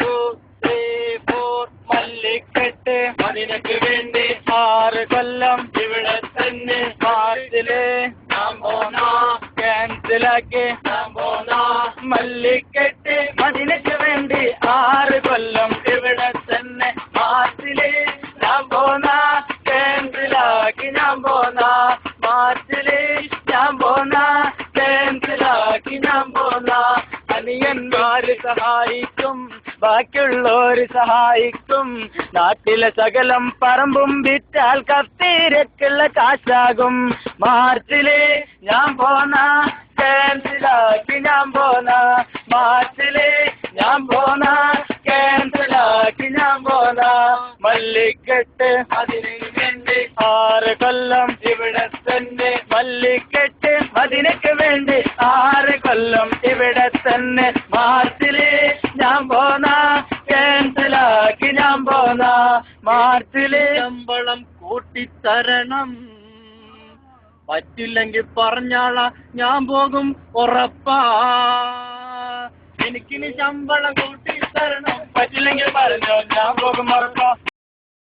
To മല്ലിക്കെട്ട്. അതിനൊക്കെ വേണ്ടി ആറ് കൊല്ലം ഇവിടെ തന്നെ പോന്നാ ക്യാൻസലാക്കി. മല്ലിക്കെട്ട്. അതിനൊക്കെ വേണ്ടി ആറ് കൊല്ലം ഇവിടെ തന്നെ മാർച്ചിൽ ഞാൻ പോന്നാ ക്യാൻസലാക്കി. ഞാൻ പോന്നാ അനിയന്മാര് സഹായിക്കും ബാക്കിയുള്ളവര് സഹായിക്കും. നാട്ടിലെ സകലം പറമ്പും വിറ്റാൽ കത്തിരക്കുള്ള കാശാകും. മാർച്ചിൽ ഞാൻ പോന്ന ക്യാൻസലാക്കി ഞാൻ പോന്ന. മാർച്ചിൽ ഞാൻ പോന്ന ക്യാൻസലാക്കി ഞാൻ പോന്ന. മല്ലിക്കെട്ട് അതിനെ ആറ് കൊല്ലം ഇവിടെ തന്നെ. മല്ലിക്കെട്ട് അതിനൊക്കെ വേണ്ടി കൊല്ലം ഇവിടെ തന്നെ മാർച്ചിൽ ഞാൻ പോന്ന ക്യാൻസലാക്കി ഞാൻ പോന്ന മാർച്ചിൽ. ശമ്പളം കൂട്ടിത്തരണം. പറ്റില്ലെങ്കിൽ പറഞ്ഞാള ഞാൻ പോകും ഉറപ്പാ. എനിക്കിനി ശമ്പളം കൂട്ടിത്തരണം. പറ്റില്ലെങ്കിൽ പറഞ്ഞോ ഞാൻ പോകും ഉറപ്പാ.